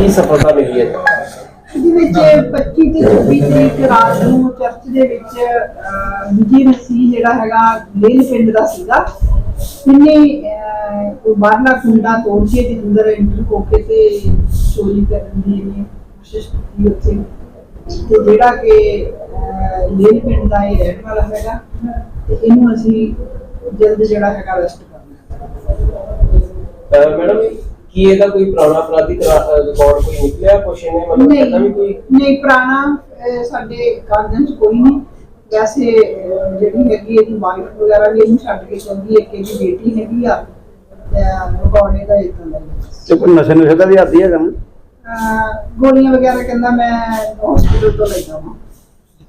ਕੀ ਸਫਲਤਾ ਮਿਲੀ ਹੈ? ਇਹਦੇ ਵਿੱਚ 25 ਤੇ 26 ਤਰੀਕ ਰਾਤ ਨੂੰ ਚਰਚ ਦੇ ਵਿੱਚ ਅਹ, ਵਿਜੇ ਮਸੀਹ ਜਿਹੜਾ ਹੈਗਾ ਲੇਲ ਪਿੰਡ ਦਾ ਸੀਗਾ। ਇਹਨੇ ਅਹ, ਕੋਈ ਬਾਹਰਲਾ ਕੁੰਡਾ ਤੋੜ ਕੇ ਤੇ ਅੰਦਰ ਐਂਟਰ ਹੋ ਕੇ ਤੇ ਚੋਰੀ ਕਰਨ ਦੀ ਇਹਨੇ ਕੋਸ਼ਿਸ਼ ਕੀਤੀ ਉੱਥੇ। ਤੇ ਜਿਹੜਾ ਕਿ ਅਹ, ਲੇਲ ਪਿੰਡ ਦਾ ਇਹ ਰਹਿਣ ਵਾਲਾ ਹੈਗਾ ਤੇ ਇਹਨੂੰ ਅਸੀਂ ਜਲਦ ਜਿਹੜਾ ਹੈਗਾ ਅਰੈਸਟ ਕਰਨਾ ਮੈਡਮ ਕੀ ਇਹਦਾ ਕੋਈ ਪੁਰਾਣਾ ਅਪਰਾਧਿਕ ਰਿਕਾਰਡ ਕੋਈ ਨਿਕਲਿਆ? ਕੁਛ ਇਹਨੇ ਮਤਲਬ ਕਹਿੰਦਾ ਵੀ ਕੋਈ ਨਹੀਂ ਪੁਰਾਣਾ ਅਹ, ਸਾਡੇ ਕਾਗਜ਼ਾਂ 'ਚ ਕੋਈ ਨਹੀਂ। ਵੈਸੇ ਅਹ, ਜਿਹੜੀ ਹੈਗੀ ਇਹਦੀ ਵਾਈਫ ਵਗੈਰਾ ਵੀ ਇਹਨੂੰ ਛੱਡ ਕੇ ਚੰਗੀ ਇੱਕ ਇਹਦੀ ਬੇਟੀ ਹੈਗੀ ਆ ਰਿਕਾਰਡੇ ਦਾ ਇਦਾਂ ਦਾ ਹੀ ਆ। ਤੇ ਕੋਈ ਨਸ਼ੇ ਨੁਸ਼ੇ ਦਾ ਵੀ ਆਦੀ ਹੈਗਾ ਨਾ ਅਹ, ਗੋਲੀਆਂ ਵਗੈਰਾ ਕਹਿੰਦਾ ਮੈਂ ਹਸਪੀਟਲ ਤੋਂ ਲੈ ਜਾਵਾਂ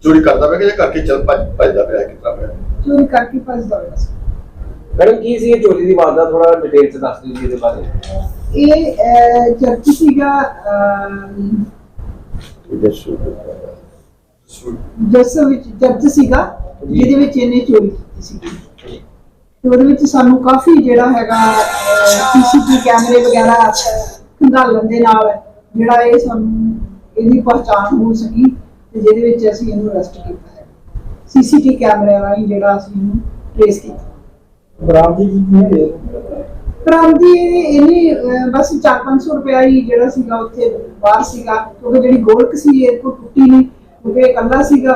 ਚੋਰੀ ਕਰਦਾ ਪਿਆ ਕਿ ਜਾਂ ਕਰਕੇ ਚੱਲ ਭੱਜ ਭੱਜਦਾ ਪਿਆ ਕਿਤਨਾ ਪਿਆ? ਚੋਰੀ ਕਰਕੇ ਭੱਜਦਾ ਹੋਇਆ ਸੀ ਮੈਡਮ ਕੀ ਸੀ ਇਹ ਚੋਰੀ ਦੀ ਵਾਰਦਾਤ? ਥੋੜਾ ਡਿਟੇਲ ਚ ਦੱਸ ਦਿਓ ਜੀ ਇਹਦੇ ਬਾਰੇ। ਇਹ ਅਹ, ਚਰਚ ਸੀਗਾ ਦੱਸੋ ਜਿਸ ਵਿੱਚ ਚਰਚ ਸੀਗਾ ਜੀ। ਜਿਹਦੇ ਵਿੱਚ ਇਹਨੇ ਚੋਰੀ ਕੀਤੀ ਸੀ ਤੇ ਉਹਦੇ ਵਿੱਚ ਸਾਨੂੰ ਕਾਫੀ ਜਿਹੜਾ ਹੈਗਾ ਸੀਸੀਟੀਵੀ ਕੈਮਰੇ ਵਗੈਰਾ ਖੰਗਾਲਣ ਦੇ ਨਾਲ ਜਿਹੜਾ ਇਹ ਸਾਨੂੰ ਇਹਦੀ ਪਛਾਣ ਹੋ ਸਕੀ ਤੇ ਜਿਹਦੇ ਵਿੱਚ ਅਸੀਂ ਇਹਨੂੰ ਅਰੈਸਟ ਕੀਤਾ ਹੈ। ਸੀਸੀਟੀਵੀ ਕੈਮਰੇ ਰਾਹੀਂ ਜਿਹੜਾ ਅਸੀਂ ਇਹਨੂੰ ਟ੍ਰੇਸ ਕੀਤਾ। ਬਰਾਮਦੀ ਕੀ ਕੀ ਹੈ? ਪ੍ਰਾਂਤੀ ਇਹਨੇ ਅਹ, ਬਸ 4-500 ਰੁਪਇਆ ਹੀ ਜਿਹੜਾ ਸੀਗਾ ਉੱਥੇ ਬਾਹਰ ਸੀਗਾ ਕਿਉਂਕਿ ਜਿਹੜੀ ਗੋਲਕ ਸੀ ਇਹ ਕੋ ਟੁੱਟੀ ਨਹੀਂ ਕਿਉਂਕਿ ਇਹ ਇਕੱਲਾ ਸੀਗਾ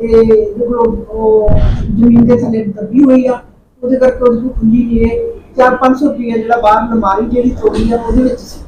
ਤੇ ਇਹਦੇ ਉਹ ਜ਼ਮੀਨ ਦੇ ਥੱਲੇ ਦੱਬੀ ਹੋਈ ਆ ਉਹਦੇ ਕਰਕੇ ਉਹਦੇ ਕੋਲ ਖੁੱਲੀ ਨਹੀਂ ਹੈ। 4-500 ਰੁਪਇਆ ਜਿਹੜਾ ਬਾਹਰ ਅਲਮਾਰੀ ਜਿਹੜੀ ਤੋੜੀ ਆ ਉਹਦੇ ਵਿੱਚ ਸੀ।